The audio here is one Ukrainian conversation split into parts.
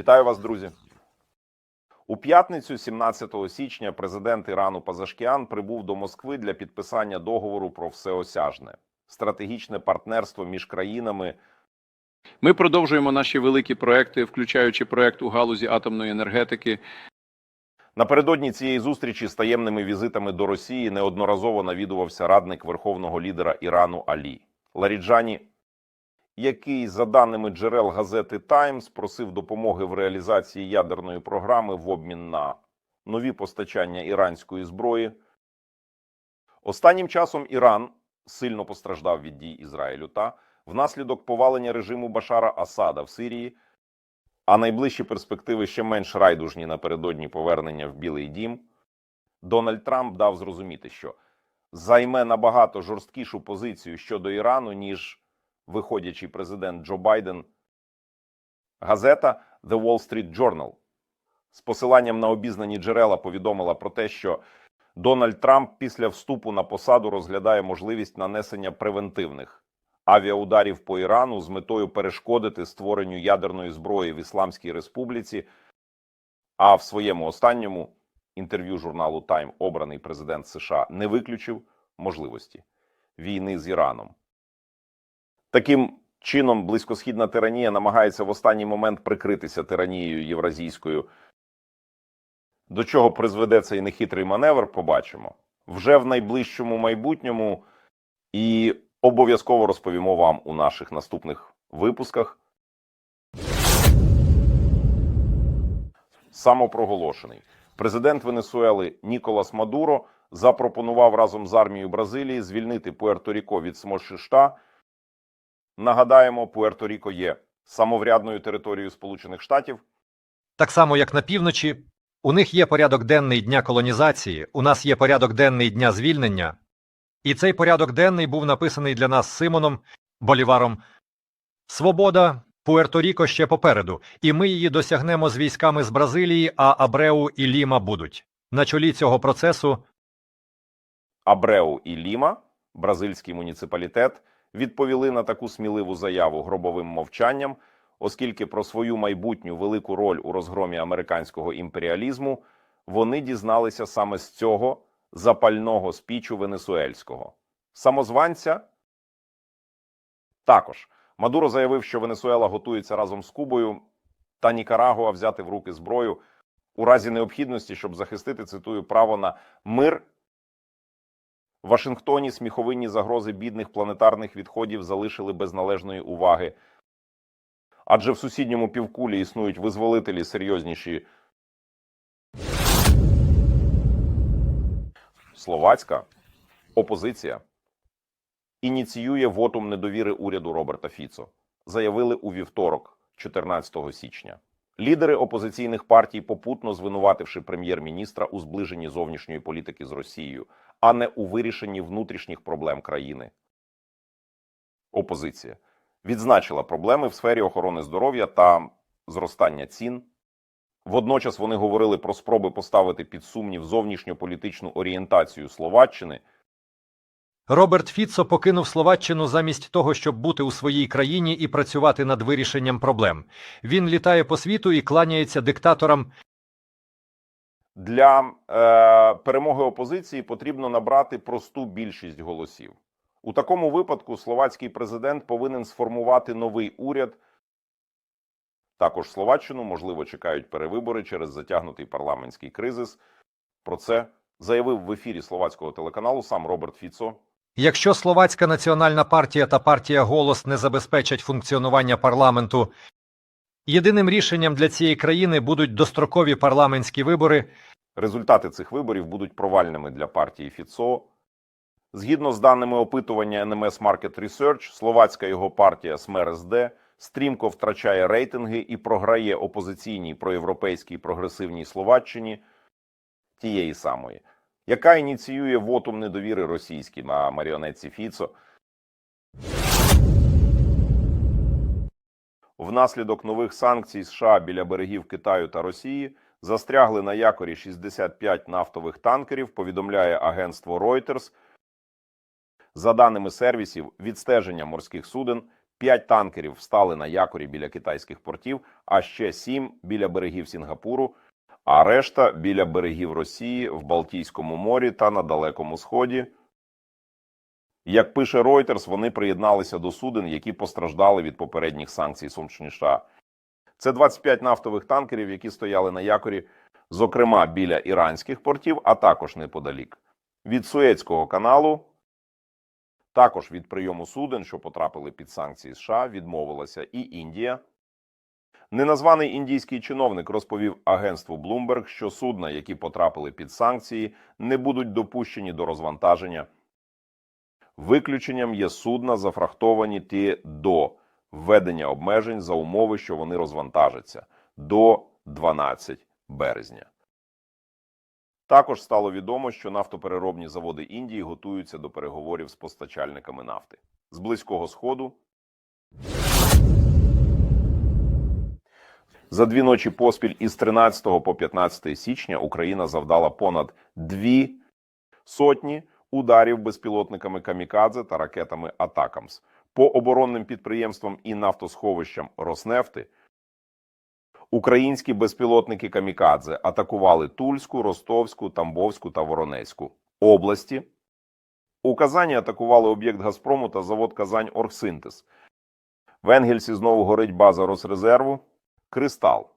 Вітаю вас, друзі. У п'ятницю, 17 січня, президент Ірану Пазашкіан прибув до Москви для підписання договору про всеосяжне стратегічне партнерство між країнами. Ми продовжуємо наші великі проекти, включаючи проект у галузі атомної енергетики. Напередодні цієї зустрічі з таємними візитами до Росії неодноразово навідувався радник верховного лідера Ірану Алі Ларіджані, який, за даними джерел газети Таймс, просив допомоги в реалізації ядерної програми в обмін на нові постачання іранської зброї. Останнім часом Іран сильно постраждав від дій Ізраїлю та внаслідок повалення режиму Башара Асада в Сирії. А найближчі перспективи ще менш райдужні напередодні повернення в Білий Дім. Дональд Трамп дав зрозуміти, що займе набагато жорсткішу позицію щодо Ірану, ніж виходячий президент Джо Байден. Газета The Wall Street Journal з посиланням на обізнані джерела повідомила про те, що Дональд Трамп після вступу на посаду розглядає можливість нанесення превентивних авіаударів по Ірану з метою перешкодити створенню ядерної зброї в Ісламській Республіці. А в своєму останньому інтерв'ю журналу Time обраний президент США не виключив можливості війни з Іраном. Таким чином, близькосхідна тиранія намагається в останній момент прикритися тиранією євразійською. До чого призведе цей нехитрий маневр, побачимо вже в найближчому майбутньому і обов'язково розповімо вам у наших наступних випусках. Самопроголошений президент Венесуели Ніколас Мадуро запропонував разом з армією Бразилії звільнити Пуерто-Ріко від Смольшишта. Нагадаємо, Пуерто-Ріко є самоврядною територією Сполучених Штатів. Так само, як на півночі, у них є порядок денний дня колонізації, у нас є порядок денний дня звільнення. І цей порядок денний був написаний для нас Симоном Боліваром. Свобода Пуерто-Ріко ще попереду, і ми її досягнемо з військами з Бразилії, а Абреу і Ліма будуть. На чолі цього процесу Абреу і Ліма, бразильський муніципалітет, відповіли на таку сміливу заяву гробовим мовчанням, оскільки про свою майбутню велику роль у розгромі американського імперіалізму вони дізналися саме з цього запального спічу венесуельського самозванця. Також Мадуро заявив, що Венесуела готується разом з Кубою та Нікарагуа взяти в руки зброю у разі необхідності, щоб захистити цитую право на мир. В Вашингтоні сміховинні загрози бідних планетарних відходів залишили без належної уваги. Адже в сусідньому півкулі існують визволителі серйозніші. Словацька опозиція ініціює вотум недовіри уряду Роберта Фіцо, заявили у вівторок, 14 січня. Лідери опозиційних партій, попутно звинувативши прем'єр-міністра у зближенні зовнішньої політики з Росією, а не у вирішенні внутрішніх проблем країни. Опозиція відзначила проблеми в сфері охорони здоров'я та зростання цін. Водночас вони говорили про спроби поставити під сумнів зовнішньополітичну орієнтацію Словаччини Роберт Фіцо покинув Словаччину замість того, щоб бути у своїй країні і працювати над вирішенням проблем. Він літає по світу і кланяється диктаторам. Для е, перемоги опозиції потрібно набрати просту більшість голосів. У такому випадку словацький президент повинен сформувати новий уряд. Також Словаччину, можливо, чекають перевибори через затягнутий парламентський кризис. Про це заявив в ефірі словацького телеканалу сам Роберт Фіцо. Якщо Словацька національна партія та партія Голос не забезпечать функціонування парламенту, єдиним рішенням для цієї країни будуть дострокові парламентські вибори. Результати цих виборів будуть провальними для партії Фіцо. Згідно з даними опитування NMS Market Research, словацька його партія СМРСД стрімко втрачає рейтинги і програє опозиційній проєвропейській прогресивній Словаччині тієї самої, яка ініціює вотум недовіри російській на маріонетці Фіцо. Внаслідок нових санкцій США біля берегів Китаю та Росії застрягли на якорі 65 нафтових танкерів, повідомляє агентство Reuters. За даними сервісів, відстеження морських суден П'ять танкерів встали на якорі біля китайських портів, а ще сім біля берегів Сінгапуру, а решта біля берегів Росії в Балтійському морі та на Далекому Сході. Як пише Reuters, вони приєдналися до суден, які постраждали від попередніх санкцій США. Це 25 нафтових танкерів, які стояли на якорі, зокрема біля іранських портів, а також неподалік від Суецького каналу. Також від прийому суден, що потрапили під санкції США, відмовилася і Індія. Неназваний індійський чиновник розповів агентству Bloomberg, що судна, які потрапили під санкції, не будуть допущені до розвантаження. Виключенням є судна, зафрахтовані ті до введення обмежень за умови, що вони розвантажаться до 12 березня. Також стало відомо, що нафтопереробні заводи Індії готуються до переговорів з постачальниками нафти з близького сходу. За дві ночі поспіль із 13 по 15 січня Україна завдала понад дві сотні ударів безпілотниками камікадзе та ракетами Атакамс по оборонним підприємствам і нафтосховищам Роснефти. Українські безпілотники камікадзе атакували Тульську, Ростовську, Тамбовську та Воронезьку області. У Казані атакували об'єкт Газпрому та завод Казань Оргсинтез. В Енгельсі знову горить база Росрезерву. Кристал.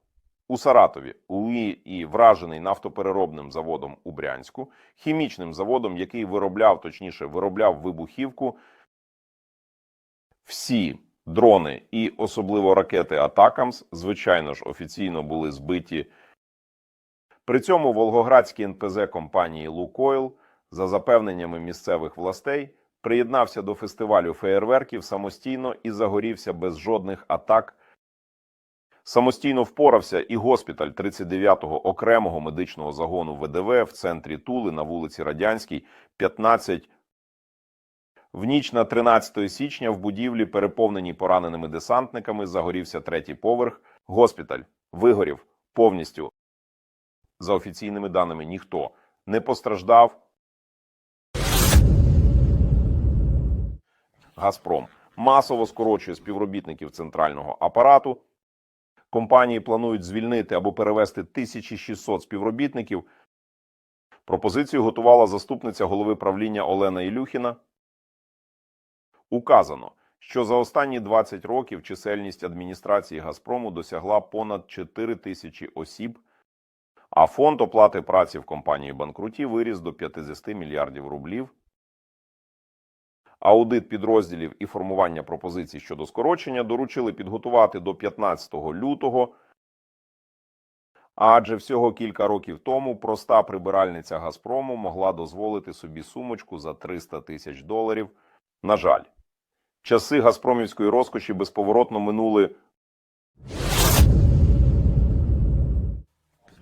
У Саратові УІ і вражений нафтопереробним заводом у Брянську, хімічним заводом, який виробляв, точніше, виробляв вибухівку. Всі дрони і особливо ракети Атакамс, звичайно ж, офіційно були збиті. При цьому Волгоградський НПЗ компанії Лукойл, за запевненнями місцевих властей, приєднався до фестивалю феєрверків самостійно і загорівся без жодних атак. Самостійно впорався і госпіталь 39-го окремого медичного загону ВДВ в центрі Тули на вулиці Радянській, 15 в ніч на 13 січня в будівлі, переповненій пораненими десантниками, загорівся третій поверх. Госпіталь вигорів повністю. За офіційними даними, ніхто не постраждав. Газпром масово скорочує співробітників центрального апарату. Компанії планують звільнити або перевести 1600 співробітників. Пропозицію готувала заступниця голови правління Олена Ілюхіна. Указано, що за останні 20 років чисельність адміністрації Газпрому досягла понад 4 тисячі осіб, а фонд оплати праці в компанії банкруті виріс до 50 мільярдів рублів. Аудит підрозділів і формування пропозицій щодо скорочення доручили підготувати до 15 лютого. Адже всього кілька років тому проста прибиральниця Газпрому могла дозволити собі сумочку за 300 тисяч доларів. На жаль, часи газпромівської розкоші безповоротно минули.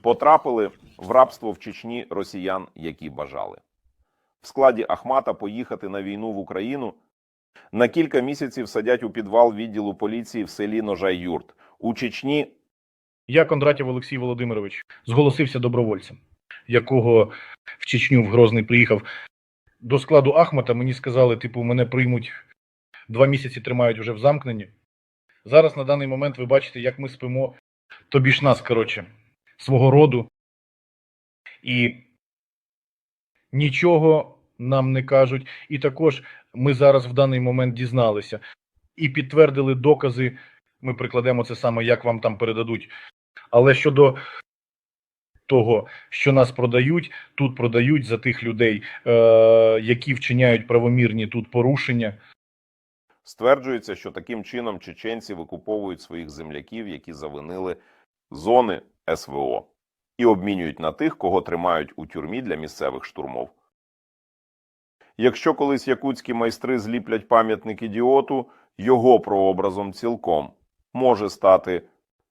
Потрапили в рабство в Чечні росіян, які бажали. В складі Ахмата поїхати на війну в Україну на кілька місяців садять у підвал відділу поліції в селі Ножай-Юрт. У Чечні Я, Кондратів Олексій Володимирович, зголосився добровольцем, якого в Чечню в Грозний приїхав. До складу Ахмата мені сказали, типу, мене приймуть два місяці тримають вже в замкненні. Зараз на даний момент ви бачите, як ми спимо, тобі ж нас, коротше, свого роду. І нічого нам не кажуть. І також ми зараз в даний момент дізналися і підтвердили докази. Ми прикладемо це саме, як вам там передадуть. Але щодо того, що нас продають, тут продають за тих людей, е, які вчиняють правомірні тут порушення. Стверджується, що таким чином чеченці викуповують своїх земляків, які завинили зони СВО, і обмінюють на тих, кого тримають у тюрмі для місцевих штурмов. Якщо колись якутські майстри зліплять пам'ятник ідіоту, його прообразом цілком може стати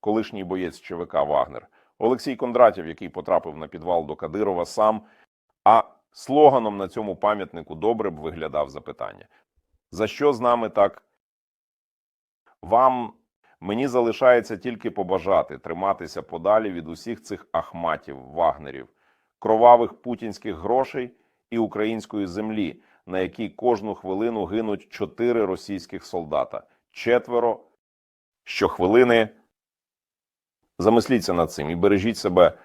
колишній боєць ЧВК Вагнер Олексій Кондратів, який потрапив на підвал до Кадирова сам. А слоганом на цьому пам'ятнику добре б виглядав запитання: за що з нами так? Вам мені залишається тільки побажати триматися подалі від усіх цих ахматів, вагнерів, кровавих путінських грошей і української землі, на якій кожну хвилину гинуть чотири російських солдата. четверо щохвилини. Замисліться над цим і бережіть себе.